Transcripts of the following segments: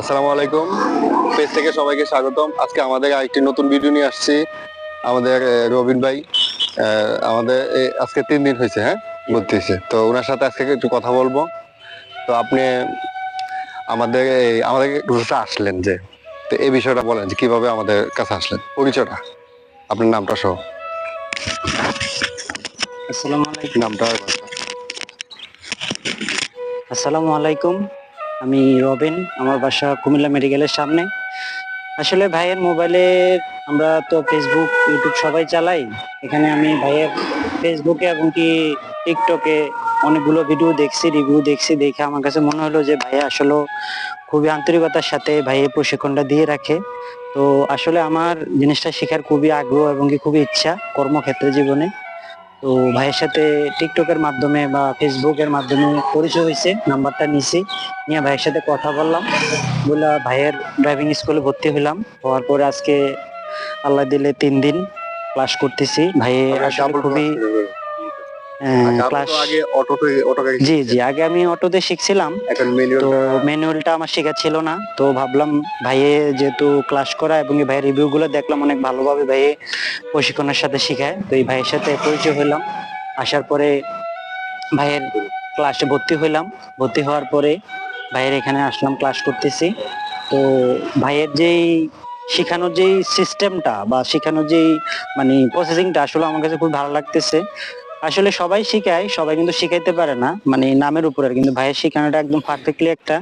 আসসালামু আলাইকুম। পেজ থেকে সবাইকে স্বাগতম। আজকে আমাদের আরেকটি নতুন ভিডিও নিয়ে আসছি। আমাদের রবিন ভাই আমাদের আজকে তিন দিন হয়েছে হ্যাঁ? ভর্তি হয়েছে তো ওনার সাথে আজকে একটু কথা বলব। তো আপনি আমাদের এই আমাদের কাছে আসলেন যে তো এই বিষয়টা বলেন যে কীভাবে আমাদের কাছে আসলেন। পরিচয়টা আপনার নামটা সহ। আসসালামু আলাইকুম। নামটা আসসালামু আলাইকুম। আমি রবিন, আমার বাসা কুমিল্লা মেডিকেলের সামনে। আসলে ভাইয়ের মোবাইলে আমরা তো ফেসবুক ইউটিউব সবাই চালাই। এখানে আমি ভাইয়ের ফেসবুকে এবং কি টিকটকে অনেকগুলো ভিডিও দেখছি রিভিউ দেখছি, দেখে আমার কাছে মনে হলো যে ভাইয়া আসলে খুবই আন্তরিকতার সাথে ভাইয়ের প্রশিক্ষণটা দিয়ে রাখে। তো আসলে আমার জিনিসটা শেখার খুবই আগ্রহ এবং কি খুবই ইচ্ছা কর্মক্ষেত্রে জীবনে। তো ভাইয়ের সাথে টিকটকের মাধ্যমে বা ফেসবুকের মাধ্যমে পরিচয় হয়েছে নাম্বারটা নিছি নিয়ে ভাইয়ের সাথে কথা বললাম। বলে ভাইয়ের ড্রাইভিং স্কুলে ভর্তি হলাম হওয়ার পরে আজকে আল্লাহ দিলে তিন দিন ক্লাস করতেছি। ভাইয়ের খুবই ক্লাস আগে অটোতে অটো জি জি আগে আমি অটোতে শিখছিলাম। এখন তো ম্যানুয়ালটা আমার শেখা ছিল না। তো ভাবলাম ভাইয়ে যেহেতু ক্লাস করা এবং এই ভাইয়ের রিভিউ গুলো দেখলাম অনেক ভালোভাবে ভাইয়ে প্রশিক্ষণের সাথে শেখায়। তো এই ভাইয়ের সাথে পরিচয় হলাম আসার পরে ভাইয়ের ক্লাসে ভর্তি হইলাম। ভর্তি হওয়ার পরে ভাইয়ের এখানে আসলাম ক্লাস করতেছি। তো ভাইয়ের যেই শেখানোর যেই সিস্টেমটা বা শেখানোর যেই মানে প্রসেসিংটা আসলে আমার কাছে খুব ভালো লাগতেছে। আসলে সবাই শিখায় সবাই কিন্তু শিখাইতে পারে না। মানে নামের উপরে কিন্তু ভাইয়ের শেখানোটা একদম পারফেক্টলি একটা।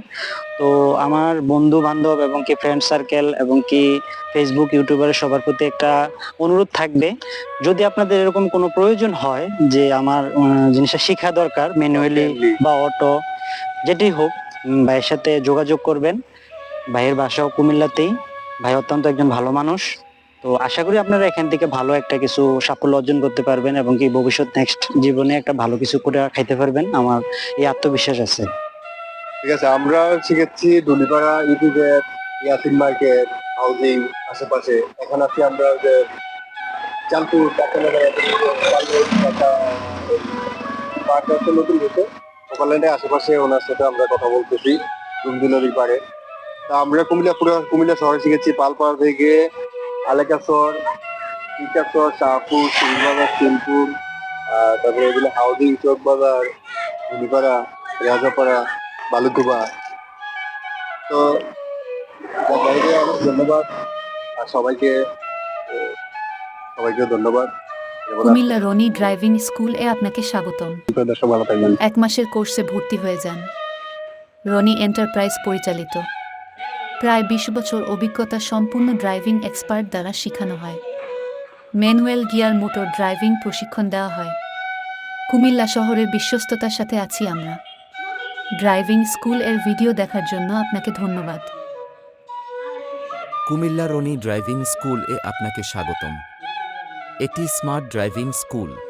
তো আমার বন্ধু বান্ধব এবং কি ফ্রেন্ড সার্কেল এবং কি ফেসবুক ইউটিউবারের সবার প্রতি একটা অনুরোধ থাকবে। যদি আপনাদের এরকম কোনো প্রয়োজন হয় যে আমার জিনিসটা শেখা দরকার ম্যানুয়ালি বা অটো যেটি হোক ভাইয়ের সাথে যোগাযোগ করবেন। ভাইয়ের বাসাও কুমিল্লাতেই। ভাই অত্যন্ত একজন ভালো মানুষ। তো আশা করি আপনারা এখান থেকে ভালো একটা কিছু সাফল্য অর্জন করতে পারবেন এবং কি ভবিষ্যৎ নেক্সট জীবনে একটা ভালো কিছু করে খাইতে পারবেন, আমার এই আত্মবিশ্বাস আছে। ঠিক আছে, আমরা শিখেছি ডুলিপাড়া ইউটিউবের ইয়াসিন মার্কেট, হাউজিং, আশেপাশে। এখন আছি আমরা যে চাঁদপুর পার্কটা নতুন হয়েছে ওকাল্যান্ডের আশেপাশে ওনার সাথে আমরা কথা বলতেছি রুমদি নদীর পাড়ে। তা আমরা কুমিল্লা, পুরো কুমিল্লা শহরে শিখেছি, পালপাড়া থেকে আলেকাসর টিকাসর শাহপুর সিংবাজার সিনপুর তারপরে এগুলো হাউজিং চক বাজার ডুলিপাড়া রাজাপাড়া বালুকুবা তো সবাইকে অনেক ধন্যবাদ আর সবাইকে সবাইকে ধন্যবাদ। কুমিল্লা রনি ড্রাইভিং স্কুল এ আপনাকে স্বাগতম। এক মাসের কোর্সে ভর্তি হয়ে যান। রনি এন্টারপ্রাইজ পরিচালিত। প্রায় বিশ বছর অভিজ্ঞতা সম্পূর্ণ ড্রাইভিং এক্সপার্ট দ্বারা শেখানো হয়। ম্যানুয়েল গিয়ার মোটর ড্রাইভিং প্রশিক্ষণ দেওয়া হয়। কুমিল্লা শহরের বিশ্বস্ততার সাথে আছি আমরা। ড্রাইভিং স্কুলের ভিডিও দেখার জন্য আপনাকে ধন্যবাদ। কুমিল্লা রনি ড্রাইভিং স্কুল এ আপনাকে স্বাগতম। এটি স্মার্ট ড্রাইভিং স্কুল।